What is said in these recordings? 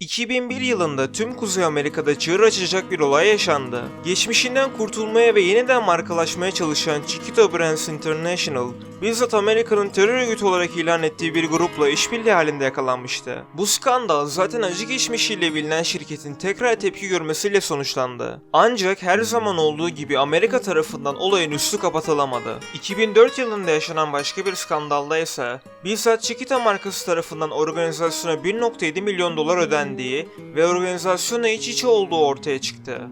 2001 yılında tüm Kuzey Amerika'da çığır açacak bir olay yaşandı. Geçmişinden kurtulmaya ve yeniden markalaşmaya çalışan Chiquito Brands International, bizzat Amerika'nın terör örgütü olarak ilan ettiği bir grupla işbirliği halinde yakalanmıştı. Bu skandal zaten acı geçmişiyle bilinen şirketin tekrar tepki görmesiyle sonuçlandı. Ancak her zaman olduğu gibi Amerika tarafından olayın üstü kapatılamadı. 2004 yılında yaşanan başka bir skandalda ise bizzat Chiquita markası tarafından organizasyona 1.7 milyon dolar ödendiği ve organizasyonla iç içe olduğu ortaya çıktı.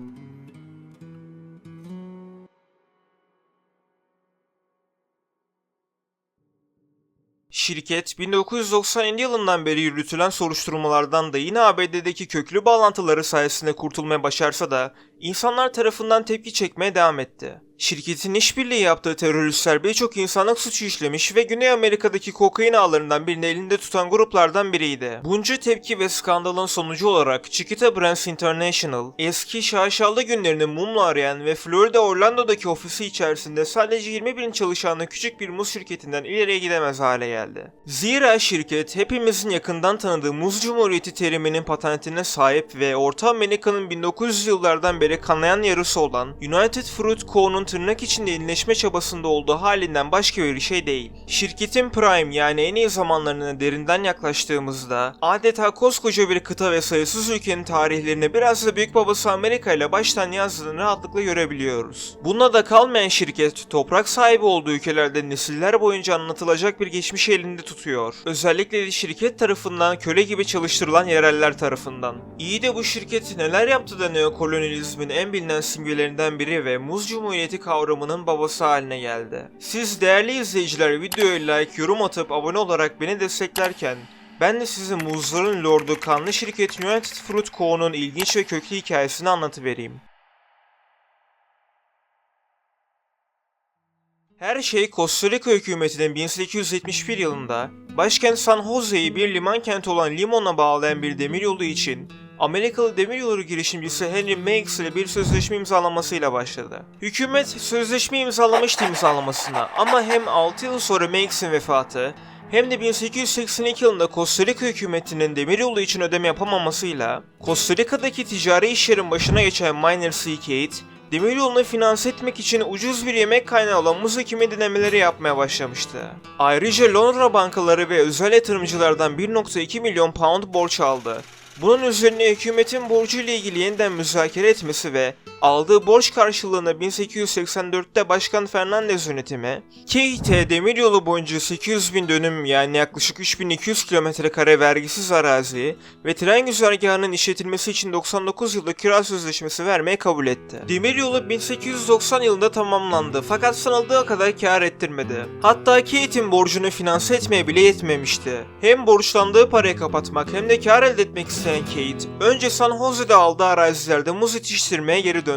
Şirket 1997 yılından beri yürütülen soruşturmalardan da yine ABD'deki köklü bağlantıları sayesinde kurtulmaya başarsa da insanlar tarafından tepki çekmeye devam etti. Şirketin işbirliği yaptığı teröristler birçok insanlık suçu işlemiş ve Güney Amerika'daki kokain ağlarından birini elinde tutan gruplardan biriydi. Bunca tepki ve skandalın sonucu olarak Chiquita Brands International, eski şaşalı günlerini mumla arayan ve Florida Orlando'daki ofisi içerisinde sadece 20 bin çalışanlı küçük bir muz şirketinden ileriye gidemez hale geldi. Zira şirket hepimizin yakından tanıdığı Muz Cumhuriyeti teriminin patentine sahip ve Orta Amerika'nın 1900 yıllardan beri kanayan yarısı olan United Fruit Co.'nun tırnak içinde yenileşme çabasında olduğu halinden başka bir şey değil. Şirketin Prime yani en iyi zamanlarına derinden yaklaştığımızda adeta koskoca bir kıta ve sayısız ülkenin tarihlerini biraz da büyük babası Amerika ile baştan yazdığını rahatlıkla görebiliyoruz. Bununla da kalmayan şirket toprak sahibi olduğu ülkelerde nesiller boyunca anlatılacak bir geçmiş elinde tutuyor. Özellikle de şirket tarafından köle gibi çalıştırılan yereller tarafından. İyi de bu şirket neler yaptı da neokolonyalizmin en bilinen simgelerinden biri ve Muz Cumhuriyeti kavramının babası haline geldi. Siz değerli izleyiciler videoya like, yorum atıp abone olarak beni desteklerken ben de size muzların lordu kanlı şirket United Fruit Co.'nun ilginç ve köklü hikayesini anlatıvereyim. Her şey Costa Rica hükümetinin 1871 yılında başkent San Jose'yi bir liman kenti olan Limon'a bağlayan bir demiryolu için Amerikalı demiryolu girişimcisi Henry Meigs ile bir sözleşme imzalamasıyla başladı. Hükümet sözleşme imzalamıştı imzalamasına ama hem 6 yıl sonra Meigs'in vefatı hem de 1882 yılında Costa Rica hükümetinin demiryolu için ödeme yapamamasıyla Costa Rica'daki ticari işlerin başına geçen Miner. Kate, demiryolunu finanse etmek için ucuz bir yemek kaynağı olan muz ekimi denemeleri yapmaya başlamıştı. Ayrıca Londra bankaları ve özel yatırımcılardan 1.2 milyon pound borç aldı. Bunun üzerine hükümetin borcu ile ilgili yeniden müzakere etmesi ve aldığı borç karşılığında 1884'te Başkan Fernandez yönetimi, Kate'e demiryolu boyunca 800 bin dönüm yani yaklaşık 3200 kilometre kare vergisiz arazi ve tren güzergahının işletilmesi için 99 yıllık kira sözleşmesi vermeye kabul etti. Demiryolu 1890 yılında tamamlandı fakat sanıldığı kadar kar ettirmedi. Hatta Kate'in borcunu finanse etmeye bile yetmemişti. Hem borçlandığı parayı kapatmak hem de kar elde etmek isteyen Kate, önce San Jose'de aldığı arazilerde muz yetiştirmeye geri döndü.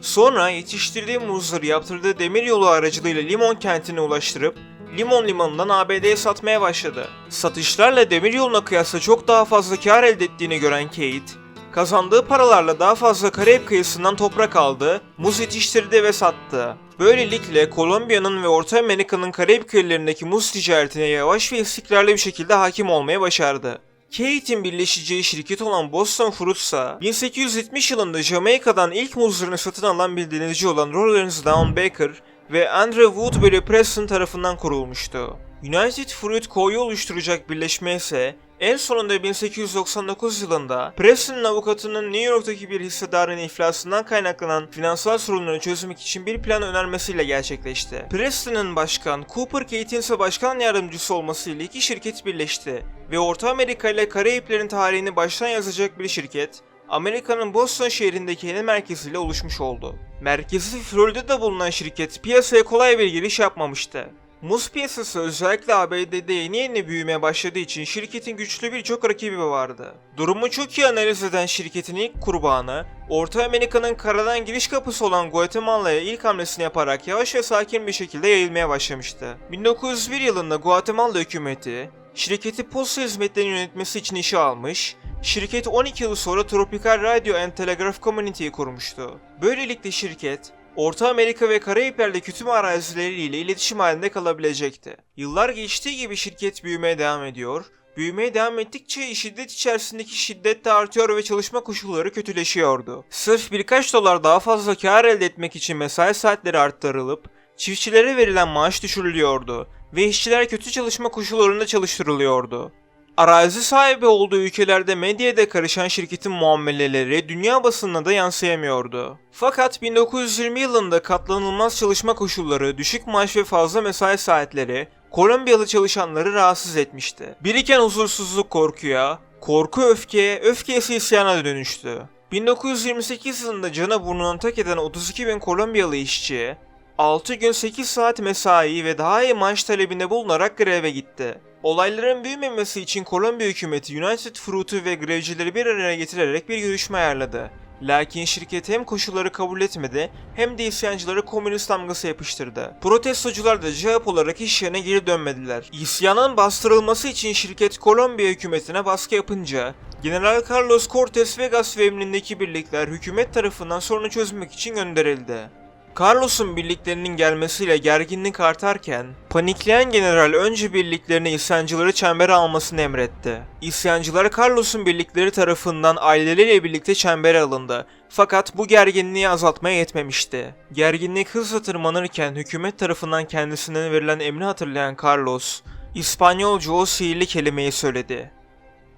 Sonra yetiştirdiği muzları yaptırdığı demiryolu aracılığıyla Limon kentine ulaştırıp Limon limanından ABD'ye satmaya başladı. Satışlarla demiryoluna kıyasla çok daha fazla kar elde ettiğini gören Kate, kazandığı paralarla daha fazla Karayip kıyısından toprak aldı, muz yetiştirdi ve sattı. Böylelikle Kolombiya'nın ve Orta Amerika'nın Karayip kıyılarındaki muz ticaretine yavaş ve istikrarlı bir şekilde hakim olmaya başardı. Kate'in birleşeceği şirket olan Boston Fruits'a 1870 yılında Jamaika'dan ilk muzlarını satın alan bir denizci olan Lawrence Down Baker ve Andrew Woodbury Preston tarafından kurulmuştu. United Fruit Co.'yu oluşturacak birleşme ise en sonunda 1899 yılında Preston'ın avukatının New York'taki bir hissedarın iflasından kaynaklanan finansal sorunları çözmek için bir plan önermesiyle gerçekleşti. Preston'ın başkan, Cooper Kate'in ise başkan yardımcısı olmasıyla iki şirket birleşti ve Orta Amerika ile Karayiplerin tarihini baştan yazacak bir şirket, Amerika'nın Boston şehrindeki yeni merkeziyle oluşmuş oldu. Merkezi Florida'da bulunan şirket piyasaya kolay bir giriş yapmamıştı. Muz piyasası özellikle ABD'de yeni yeni büyümeye başladığı için şirketin güçlü birçok rakibi vardı. Durumu çok iyi analiz eden şirketin ilk kurbanı, Orta Amerika'nın karadan giriş kapısı olan Guatemala'ya ilk hamlesini yaparak yavaş ve sakin bir şekilde yayılmaya başlamıştı. 1901 yılında Guatemala hükümeti, şirketi posta hizmetlerini yönetmesi için işe almış, şirket 12 yıl sonra Tropical Radio and Telegraph Community'yi kurmuştu. Böylelikle şirket, Orta Amerika ve Karayipler'deki tüm arazileriyle iletişim halinde kalabilecekti. Yıllar geçtiği gibi şirket büyümeye devam ediyor, Büyümeye devam ettikçe şiddet içerisindeki şiddet de artıyor ve çalışma koşulları kötüleşiyordu. Sırf birkaç dolar daha fazla kar elde etmek için mesai saatleri arttırılıp çiftçilere verilen maaş düşürülüyordu ve işçiler kötü çalışma koşullarında çalıştırılıyordu. Arazi sahibi olduğu ülkelerde medyaya karışan şirketin muameleleri dünya basınına da yansıyamıyordu. Fakat 1920 yılında katlanılmaz çalışma koşulları, düşük maaş ve fazla mesai saatleri Kolombiyalı çalışanları rahatsız etmişti. Biriken huzursuzluk korkuya, korku öfkeye, öfke ise isyana dönüştü. 1928 yılında cana burnunu tak eden 32 bin Kolombiyalı işçi, 6 gün 8 saat mesai ve daha iyi maaş talebinde bulunarak greve gitti. Olayların büyümemesi için Kolombiya hükümeti United Fruit'u ve grevcileri bir araya getirerek bir görüşme ayarladı. Lakin şirket hem koşulları kabul etmedi hem de isyancıları komünist damgası yapıştırdı. Protestocular da cevap olarak iş yerine geri dönmediler. İsyanın bastırılması için şirket Kolombiya hükümetine baskı yapınca General Carlos Cortes Vegas ve emrindeki birlikler hükümet tarafından sorunu çözmek için gönderildi. Carlos'un birliklerinin gelmesiyle gerginlik artarken, panikleyen general önce birliklerine isyancıları çembere almasını emretti. İsyancılar Carlos'un birlikleri tarafından aileleriyle birlikte çembere alındı. Fakat bu gerginliği azaltmaya yetmemişti. Gerginlik hızla tırmanırken hükümet tarafından kendisine verilen emri hatırlayan Carlos, İspanyolca o sihirli kelimeyi söyledi.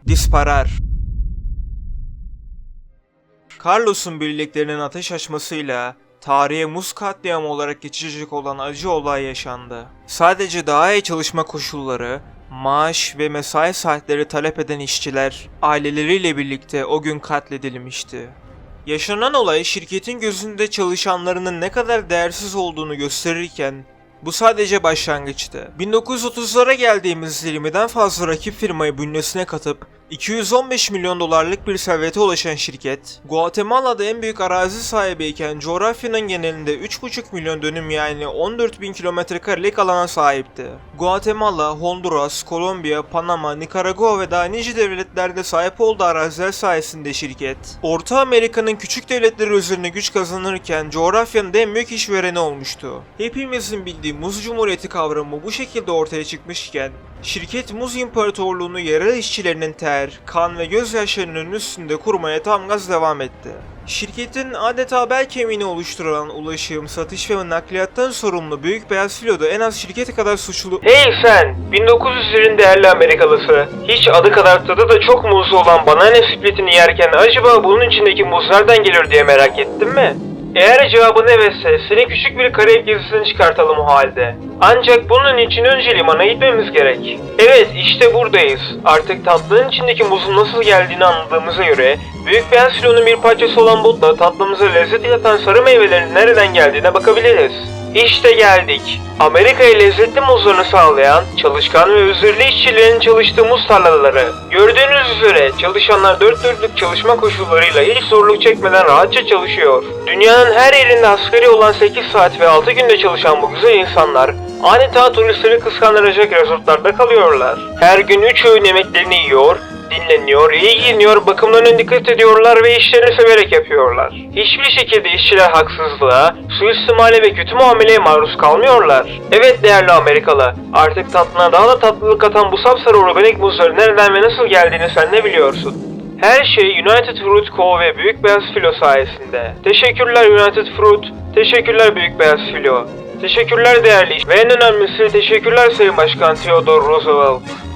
Disparar. Carlos'un birliklerinin ateş açmasıyla tarihe muz katliamı olarak geçecek olan acı olay yaşandı. Sadece daha iyi çalışma koşulları, maaş ve mesai saatleri talep eden işçiler aileleriyle birlikte o gün katledilmişti. Yaşanan olay şirketin gözünde çalışanlarının ne kadar değersiz olduğunu gösterirken bu sadece başlangıçtı. 1930'lara geldiğimiz 20'den fazla rakip firmayı bünyesine katıp 215 milyon dolarlık bir servete ulaşan şirket, Guatemala'da en büyük arazi sahibiyken coğrafyanın genelinde 3,5 milyon dönüm yani 14 bin kilometre karelik alana sahipti. Guatemala, Honduras, Kolombiya, Panama, Nikaragua ve daha nice devletlerde sahip olduğu araziler sayesinde şirket, Orta Amerika'nın küçük devletleri üzerine güç kazanırken coğrafyanın en büyük işvereni olmuştu. Hepimizin bildiği Muz Cumhuriyeti kavramı bu şekilde ortaya çıkmışken, şirket Muz İmparatorluğunu yerel işçilerinin ter, kan ve gözyaşlarının üstünde kurmaya tam gaz devam etti. Şirketin adeta bel kemiğini oluşturan ulaşım, satış ve nakliyattan sorumlu Büyük Beyaz Filo'da en az şirketi kadar suçlu... Hey sen! 1900'lerin değerli Amerikalısı. Hiç adı kadar tadı da çok muzlu olan banana splitini yerken acaba bunun içindeki muz nereden gelir diye merak ettin mi? Eğer cevabın evetse seni küçük bir Karayip gezisine çıkartalım o halde. Ancak bunun için önce limana gitmemiz gerek. Evet işte buradayız. Artık tatlının içindeki muzun nasıl geldiğini anladığımıza göre Büyük Beyaz Filo'nun bir parçası olan botla tatlımıza lezzet yatan sarı meyvelerin nereden geldiğine bakabiliriz. İşte geldik. Amerika'ya lezzetli muzlarını sağlayan, çalışkan ve özürlü işçilerin çalıştığı muz tarlaları. Gördüğünüz üzere çalışanlar dört dörtlük çalışma koşullarıyla hiç zorluk çekmeden rahatça çalışıyor. Dünyanın her yerinde asgari olan 8 saat ve 6 günde çalışan bu güzel insanlar adeta turistleri kıskandıracak resortlarda kalıyorlar. Her gün 3 öğün yemeklerini yiyor, dinleniyor, iyi giyiniyor, bakımlarına dikkat ediyorlar ve işlerini severek yapıyorlar. Hiçbir şekilde işçiler haksızlığa, suistimale ve kötü muameleye maruz kalmıyorlar. Evet değerli Amerikalı, artık tatlına daha da tatlılık katan bu sapsarı organik muzların nereden ve nasıl geldiğini sen ne biliyorsun? Her şey United Fruit Co. ve Büyük Beyaz Filo sayesinde. Teşekkürler United Fruit, teşekkürler Büyük Beyaz Filo. Teşekkürler değerli ve en önemlisi teşekkürler Sayın Başkan Theodore Roosevelt.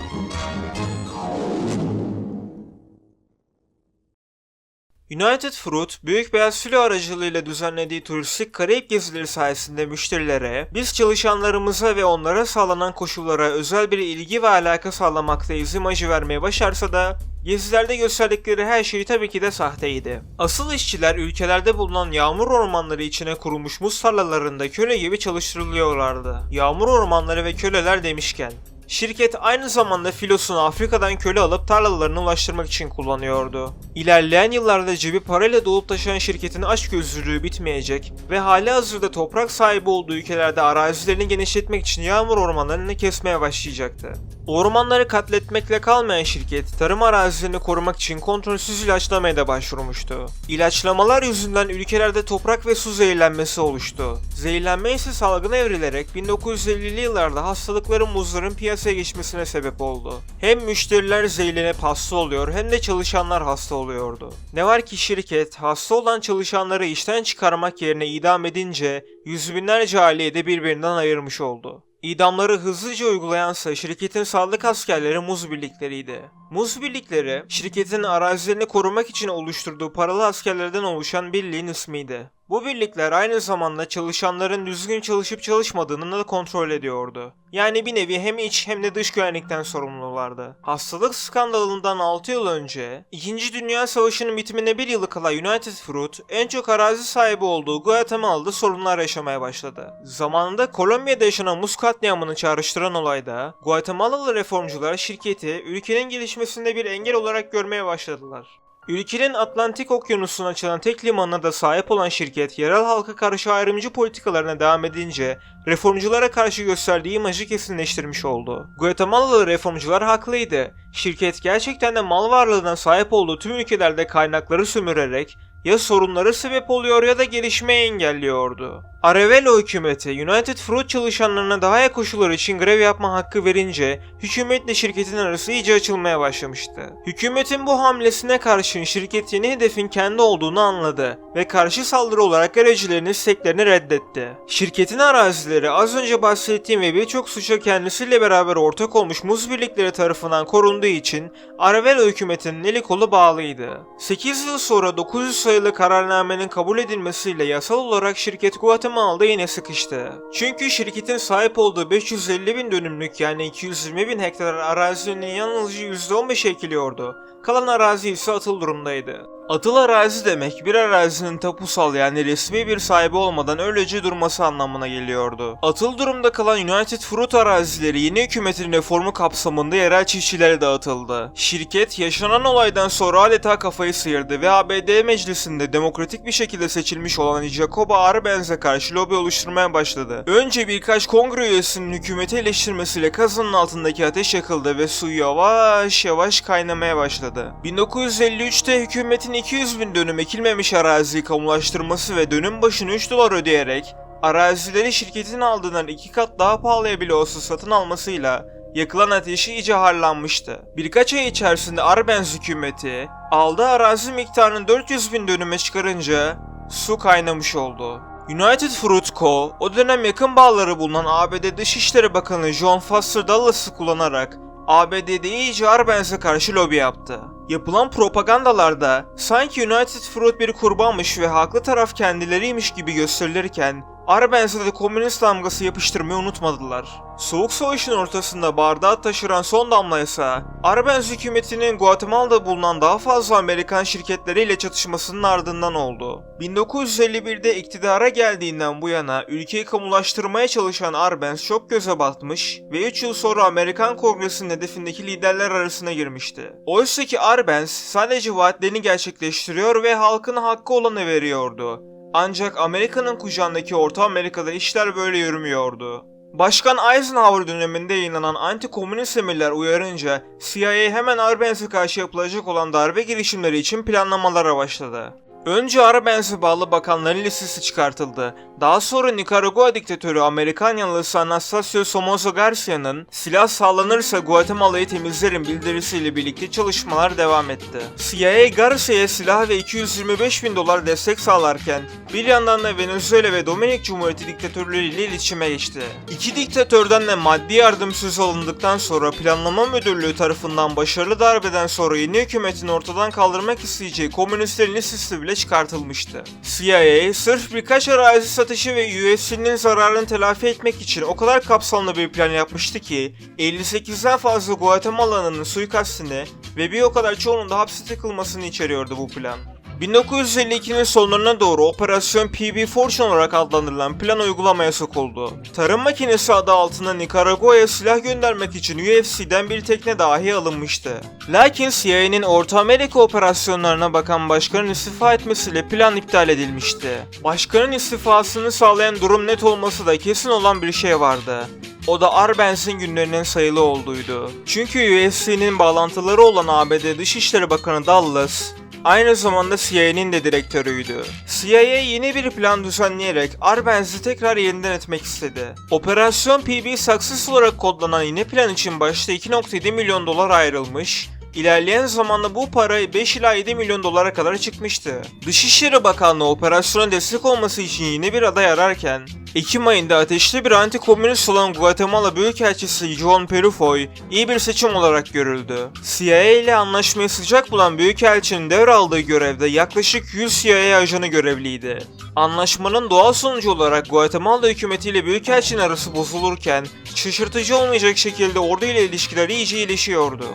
United Fruit, Büyük Beyaz Filo aracılığıyla düzenlediği turistik Karayip gezileri sayesinde müşterilere, biz çalışanlarımıza ve onlara sağlanan koşullara özel bir ilgi ve alaka sağlamaktayız imajı vermeye başarsa da, gezilerde gösterdikleri her şey tabii ki de sahteydi. Asıl işçiler ülkelerde bulunan yağmur ormanları içine kurulmuş muz tarlalarında köle gibi çalıştırılıyorlardı. Yağmur ormanları ve köleler demişken, Şirket aynı zamanda filosunu Afrika'dan köle alıp tarlalarına ulaştırmak için kullanıyordu. İlerleyen yıllarda cebi parayla dolup taşıyan şirketin açgözlülüğü bitmeyecek ve hali hazırda toprak sahibi olduğu ülkelerde arazilerini genişletmek için yağmur ormanlarını kesmeye başlayacaktı. Ormanları katletmekle kalmayan şirket, tarım arazilerini korumak için kontrolsüz ilaçlamaya da başvurmuştu. İlaçlamalar yüzünden ülkelerde toprak ve su zehirlenmesi oluştu. Zehirlenme ise salgına evrilerek 1950'li yıllarda hastalıkların muzların piyasaya geçmesine sebep oldu. Hem müşteriler zehirlenip hasta oluyor hem de çalışanlar hasta oluyordu. Ne var ki şirket hasta olan çalışanları işten çıkarmak yerine idam edince yüz binlerce aileyi de birbirinden ayırmış oldu. İdamları hızlıca uygulayansa şirketin sağlık askerleri muz birlikleriydi. Muz birlikleri, şirketin arazilerini korumak için oluşturduğu paralı askerlerden oluşan birliğin ismiydi. Bu birlikler aynı zamanda çalışanların düzgün çalışıp çalışmadığını da kontrol ediyordu. Yani bir nevi hem iç hem de dış güvenlikten sorumlulardı. Hastalık skandalından 6 yıl önce, 2. Dünya Savaşı'nın bitimine bir yılı kala United Fruit en çok arazi sahibi olduğu Guatemala'da sorunlar yaşamaya başladı. Zamanında Kolombiya'da yaşanan muz katliamını çağrıştıran olayda, Guatemalalı reformcular şirketi ülkenin gelişmesinde bir engel olarak görmeye başladılar. Ülkenin Atlantik Okyanusu'na açılan tek limanına da sahip olan şirket yerel halka karşı ayrımcı politikalarına devam edince reformculara karşı gösterdiği imajı kesinleştirmiş oldu. Guatemalalı reformcular haklıydı. Şirket gerçekten de mal varlığına sahip olduğu tüm ülkelerde kaynakları sömürerek ya sorunları sebep oluyor ya da gelişmeyi engelliyordu. Arevelo hükümeti United Fruit çalışanlarına daha iyi koşullar için grev yapma hakkı verince hükümetle şirketin arası iyice açılmaya başlamıştı. Hükümetin bu hamlesine karşın şirket yeni hedefin kendi olduğunu anladı ve karşı saldırı olarak garajcilerin isteklerini reddetti. Şirketin arazileri az önce bahsettiğim ve birçok suça kendisiyle beraber ortak olmuş muz birlikleri tarafından korunduğu için Arevelo hükümetinin eli kolu bağlıydı. 8 yıl sonra 900 sayılı kararnamenin kabul edilmesiyle yasal olarak şirket Guatemala'da yine sıkıştı. Çünkü şirketin sahip olduğu 550 bin dönümlük yani 220 bin hektar arazinin yalnızca %15 ekiliyordu. Kalan arazi ise atıl durumdaydı. Atıl arazi demek bir arazinin tapusal yani resmi bir sahibi olmadan öylece durması anlamına geliyordu. Atıl durumda kalan United Fruit arazileri yeni hükümetin reformu kapsamında yerel çiftçilere dağıtıldı. Şirket yaşanan olaydan sonra adeta kafayı sıyırdı ve ABD meclisinde demokratik bir şekilde seçilmiş olan Jacobo Arbenz'e karşı lobi oluşturmaya başladı. Önce birkaç kongre üyesinin hükümeti eleştirmesiyle kazanın altındaki ateş yakıldı ve su yavaş yavaş kaynamaya başladı. 1953'te hükümetin 200 bin dönüm ekilmemiş araziyi kamulaştırması ve dönüm başına 3 dolar ödeyerek arazileri şirketin aldığından iki kat daha pahalıya bile olsa satın almasıyla yakılan ateşi iyice harlanmıştı. Birkaç ay içerisinde Arbenz hükümeti aldığı arazi miktarını 400 bin dönüme çıkarınca su kaynamış oldu. United Fruit Co. o dönem yakın bağları bulunan ABD Dışişleri Bakanı John Foster Dullas'ı kullanarak ABD'de iyice Arbenz'e karşı lobi yaptı. Yapılan propagandalarda sanki United Fruit bir kurbanmış ve haklı taraf kendileriymiş gibi gösterilirken Arbenz'e de komünist damgası yapıştırmayı unutmadılar. Soğuk Savaş'ın ortasında bardağı taşıran son damla ise Arbenz hükümetinin Guatemala'da bulunan daha fazla Amerikan şirketleriyle çatışmasının ardından oldu. 1951'de iktidara geldiğinden bu yana ülkeyi kamulaştırmaya çalışan Arbenz çok göze batmış ve 3 yıl sonra Amerikan Kongresi'nin hedefindeki liderler arasına girmişti. Oysa ki Arbenz sadece vaatlerini gerçekleştiriyor ve halkına hakkı olanı veriyordu. Ancak Amerika'nın kucağındaki Orta Amerika'da işler böyle yürümüyordu. Başkan Eisenhower döneminde yayınlanan anti-komünist emirler uyarınca CIA hemen Arbenz'e karşı yapılacak olan darbe girişimleri için planlamalara başladı. Önce Arbenz'e bağlı bakanların listesi çıkartıldı. Daha sonra Nikaragua diktatörü Amerikan yanlısı Anastasio Somoza Garcia'nın silah sağlanırsa Guatemala'yı temizlerim bildirisiyle birlikte çalışmalar devam etti. CIA Garcia'ya silah ve 225 bin dolar destek sağlarken bir yandan da Venezuela ve Dominik Cumhuriyeti diktatörleriyle iletişime geçti. İki diktatörden de maddi yardım sözü alındıktan sonra planlama müdürlüğü tarafından başarılı darbeden sonra yeni hükümetin ortadan kaldırmak isteyeceği komünistlerin listesi bile çıkartılmıştı. CIA sırf birkaç arazi satışı ve US'nin zararını telafi etmek için o kadar kapsamlı bir plan yapmıştı ki 58'den fazla Guatemala'nın suikastini ve bir o kadar çoğunun da hapse tıkılmasını içeriyordu bu plan. 1952'nin sonlarına doğru Operasyon PB Fortune olarak adlandırılan plan uygulamaya sokuldu. Tarım makinesi adı altında Nikaragua'ya silah göndermek için UFC'den bir tekne dahi alınmıştı. Lakin CIA'nin Orta Amerika operasyonlarına bakan başkanın istifa etmesiyle plan iptal edilmişti. Başkanın istifasını sağlayan durum net olması da kesin olan bir şey vardı. O da Arbens'in günlerinin sayılı olduğuydu. Çünkü UFC'nin bağlantıları olan ABD Dışişleri Bakanı Dallas, aynı zamanda CIA'nin de direktörüydü. CIA yeni bir plan düzenleyerek Arbens'i tekrar yeniden etmek istedi. Operasyon PB Success olarak kodlanan yeni plan için başta 2.7 milyon dolar ayrılmış, İlerleyen zamanda bu para 5 ila 7 milyon dolara kadar çıkmıştı. Dışişleri Bakanlığı operasyona destek olması için yeni bir aday ararken, Ekim ayında ateşli bir anti-komünist olan Guatemala Büyükelçisi John Perufoy iyi bir seçim olarak görüldü. CIA ile anlaşmayı sıcak bulan Büyükelçinin devraldığı görevde yaklaşık 100 CIA ajanı görevliydi. Anlaşmanın doğal sonucu olarak Guatemala hükümetiyle Büyükelçinin arası bozulurken şaşırtıcı olmayacak şekilde ordu ile ilişkiler iyice iyileşiyordu.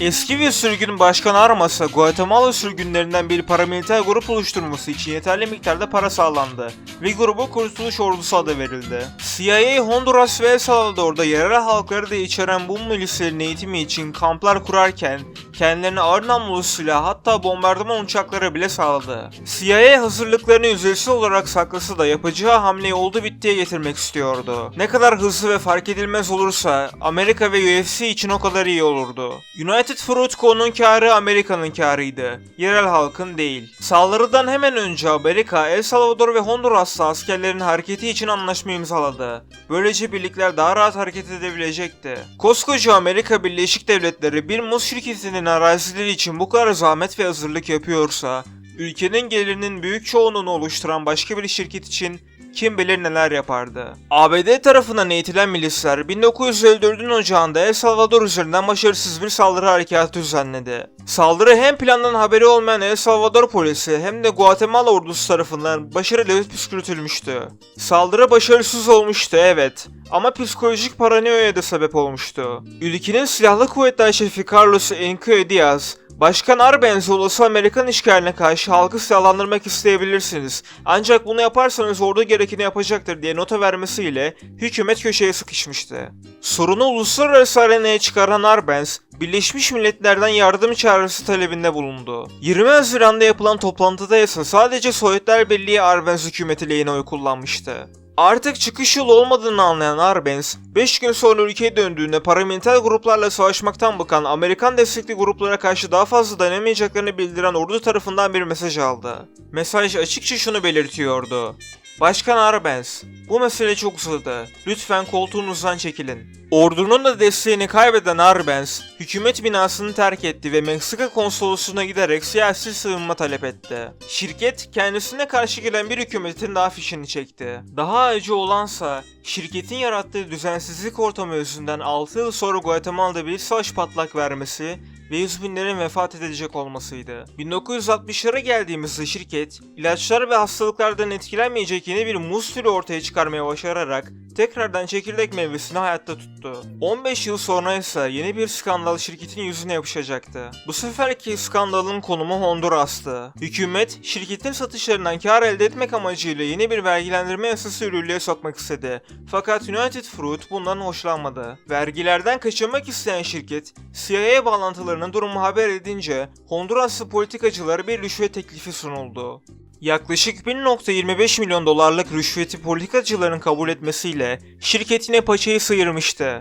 Eski bir sürgün başkan aramasa Guatemala sürgünlerinden bir paramiliter grup oluşturması için yeterli miktarda para sağlandı ve grubu Kurtuluş Ordusu adı verildi. CIA, Honduras ve El Salvador'da yerel halkları da içeren bu milislerin eğitimi için kamplar kurarken kendilerine ağır namlulu silah hatta bombardıman uçakları bile sağladı. CIA hazırlıklarını ücretsiz olarak saklasa da yapacağı hamleyi oldu bittiye getirmek istiyordu. Ne kadar hızlı ve fark edilmez olursa Amerika ve UFC için o kadar iyi olurdu. United Fruit Co'nun karı Amerika'nın karıydı. Yerel halkın değil. Saldırıdan hemen önce Amerika, El Salvador ve Honduras'ta askerlerin hareketi için anlaşma imzaladı. Böylece birlikler daha rahat hareket edebilecekti. Koskoca Amerika Birleşik Devletleri bir muz şirketinin arazileri için bu kadar zahmet ve hazırlık yapıyorsa, ülkenin gelirinin büyük çoğunluğunu oluşturan başka bir şirket için kim bilir neler yapardı. ABD tarafından eğitilen milisler 1954'ün ocağında El Salvador üzerinden başarısız bir saldırı harekatı düzenledi. Saldırı hem plandan haberi olmayan El Salvador polisi hem de Guatemala ordusu tarafından başarıyla püskürtülmüştü. Saldırı başarısız olmuştu evet ama psikolojik paranoya da sebep olmuştu. Ülkenin silahlı kuvvetler şefi Carlos Enrique Diaz, Başkan Arbenz olası Amerikan işgaline karşı halkı silahlandırmak isteyebilirsiniz. Ancak bunu yaparsanız ordu gerekeni yapacaktır diye nota vermesiyle hükümet köşeye sıkışmıştı. Sorunu uluslararası arenaya çıkaran Arbenz, Birleşmiş Milletler'den yardım çağrısı talebinde bulundu. 20 Haziran'da yapılan toplantıda ise sadece Sovyetler Birliği Arbenz hükümeti lehine oy kullanmıştı. Artık çıkış yolu olmadığını anlayan Arbenz, 5 gün sonra ülkeye döndüğünde paramiliter gruplarla savaşmaktan bıkan Amerikan destekli gruplara karşı daha fazla dayanamayacaklarını bildiren ordu tarafından bir mesaj aldı. Mesaj açıkça şunu belirtiyordu. Başkan Arbenz, bu mesele çok uzadı. Lütfen koltuğunuzdan çekilin. Ordunun da desteğini kaybeden Arbenz, hükümet binasını terk etti ve Meksika konsolosluğuna giderek siyasi sığınma talep etti. Şirket, kendisine karşı gelen bir hükümetin daha fişini çekti. Daha acı olansa, şirketin yarattığı düzensizlik ortamı yüzünden 6 yıl sonra Guatemala'da bir savaş patlak vermesi ve yüz binlerin vefat edilecek olmasıydı. 1960'lara geldiğimizde şirket, ilaçlar ve hastalıklardan etkilenmeyecek yeni bir muz türü ortaya çıkarmaya başararak tekrardan çekirdek meyvesini hayatta tuttu. 15 yıl sonra ise yeni bir skandal şirketin yüzüne yapışacaktı. Bu seferki skandalın konumu Honduras'tı. Hükümet, şirketin satışlarından kar elde etmek amacıyla yeni bir vergilendirme yasası yürürlüğe sokmak istedi. Fakat United Fruit bundan hoşlanmadı. Vergilerden kaçınmak isteyen şirket, CIA bağlantılarının durumu haber edince Honduraslı politikacılara bir rüşvet teklifi sunuldu. Yaklaşık 1.25 milyon dolarlık rüşveti politikacıların kabul etmesiyle şirket yine paçayı sıyırmıştı.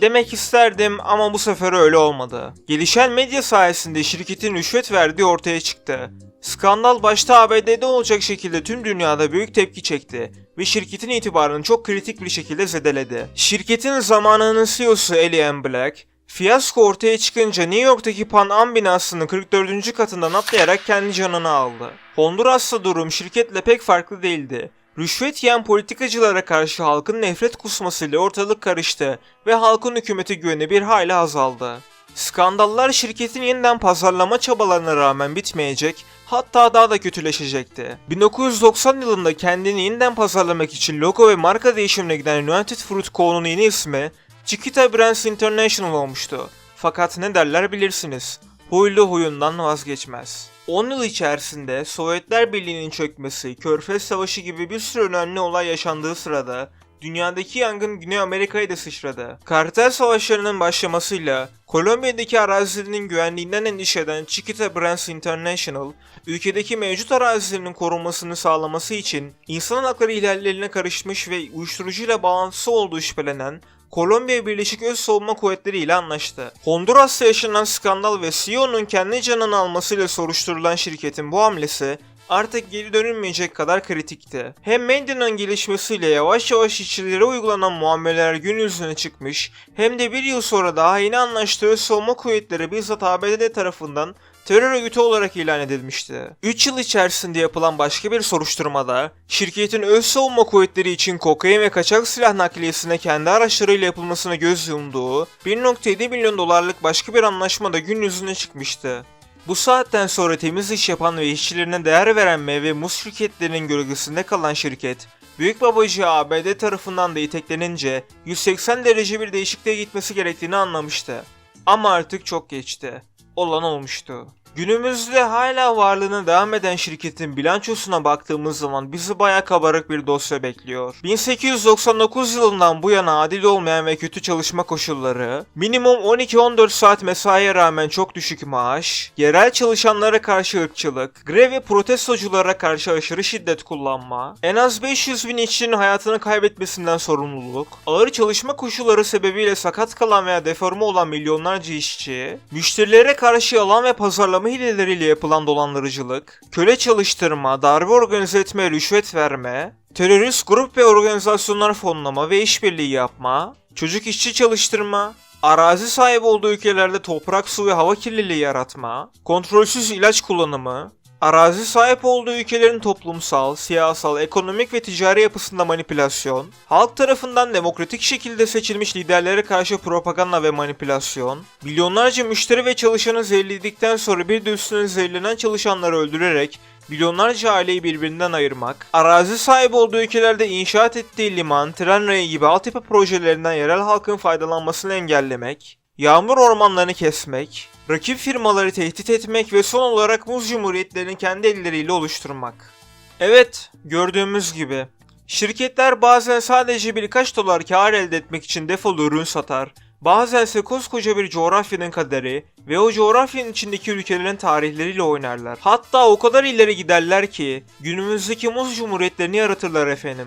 Demek isterdim ama bu sefer öyle olmadı. Gelişen medya sayesinde şirketin rüşvet verdiği ortaya çıktı. Skandal başta ABD'de olacak şekilde tüm dünyada büyük tepki çekti ve şirketin itibarını çok kritik bir şekilde zedeledi. Şirketin zamanının CEO'su Elian Black, Fiyasko ortaya çıkınca New York'taki Pan Am binasının 44. katından atlayarak kendi canını aldı. Honduras'ta durum şirketle pek farklı değildi. Rüşvet yiyen politikacılara karşı halkın nefret kusmasıyla ortalık karıştı ve halkın hükümete güveni bir hayli azaldı. Skandallar şirketin yeniden pazarlama çabalarına rağmen bitmeyecek, hatta daha da kötüleşecekti. 1990 yılında kendini yeniden pazarlamak için logo ve marka değişimine giden United Fruit Co.'nun yeni ismi Chiquita Brands International olmuştu. Fakat ne derler bilirsiniz. huylu huyundan vazgeçmez. 10 yıl içerisinde Sovyetler Birliği'nin çökmesi, Körfez Savaşı gibi bir sürü önemli olay yaşandığı sırada dünyadaki yangın Güney Amerika'ya da sıçradı. Kartel savaşlarının başlamasıyla Kolombiya'daki arazilerinin güvenliğinden endişe eden Chiquita Brands International, ülkedeki mevcut arazilerinin korunmasını sağlaması için insan hakları ihlallerine karışmış ve uyuşturucuyla bağlantısı olduğu şüphelenen Kolombiya Birleşik Öz Savunma Kuvvetleri ile anlaştı. Honduras'ta yaşanan skandal ve CEO'nun kendi canını almasıyla soruşturulan şirketin bu hamlesi artık geri dönülmeyecek kadar kritikti. Hem medyanın gelişmesiyle yavaş yavaş işçilere uygulanan muameleler gün yüzüne çıkmış, hem de bir yıl sonra daha yeni anlaştığı savunma kuvvetleri bizzat ABD tarafından terör örgütü olarak ilan edilmişti. 3 yıl içerisinde yapılan başka bir soruşturmada, şirketin öz savunma kuvvetleri için kokain ve kaçak silah nakliyesine kendi araçlarıyla yapılmasına göz yumduğu 1.7 milyon dolarlık başka bir anlaşma da gün yüzüne çıkmıştı. Bu saatten sonra temiz iş yapan ve işçilerine değer veren meyve muz şirketlerinin gölgesinde kalan şirket, Büyük babacı ABD tarafından da iteklenince 180 derece bir değişikliğe gitmesi gerektiğini anlamıştı. Ama artık çok geçti. Olan olmuştu. Günümüzde hala varlığına devam eden şirketin bilançosuna baktığımız zaman bizi baya kabarık bir dosya bekliyor. 1899 yılından bu yana adil olmayan ve kötü çalışma koşulları, minimum 12-14 saat mesaiye rağmen çok düşük maaş, yerel çalışanlara karşı ırkçılık, grev ve protestoculara karşı aşırı şiddet kullanma, en az 500 bin işçinin hayatını kaybetmesinden sorumluluk, ağır çalışma koşulları sebebiyle sakat kalan veya deforme olan milyonlarca işçi, müşterilere karşı yalan ve pazarlama hileleriyle yapılan dolandırıcılık, köle çalıştırma, darbe organize etme, rüşvet verme, terörist grup ve organizasyonlar fonlama ve işbirliği yapma, çocuk işçi çalıştırma, arazi sahibi olduğu ülkelerde toprak, su ve hava kirliliği yaratma, kontrolsüz ilaç kullanımı, arazi sahip olduğu ülkelerin toplumsal, siyasal, ekonomik ve ticari yapısında manipülasyon, halk tarafından demokratik şekilde seçilmiş liderlere karşı propaganda ve manipülasyon, milyonlarca müşteri ve çalışanı zehirledikten sonra bir de zehirlenen çalışanları öldürerek milyonlarca aileyi birbirinden ayırmak, arazi sahibi olduğu ülkelerde inşaat ettiği liman, tren rayı gibi altyapı projelerinden yerel halkın faydalanmasını engellemek, yağmur ormanlarını kesmek, rakip firmaları tehdit etmek ve son olarak muz cumhuriyetlerini kendi elleriyle oluşturmak. Evet, gördüğümüz gibi. Şirketler bazen sadece birkaç dolar kar elde etmek için defol ürün satar, bazense koskoca bir coğrafyanın kaderi ve o coğrafyanın içindeki ülkelerin tarihleriyle oynarlar. Hatta o kadar ileri giderler ki günümüzdeki muz cumhuriyetlerini yaratırlar efendim.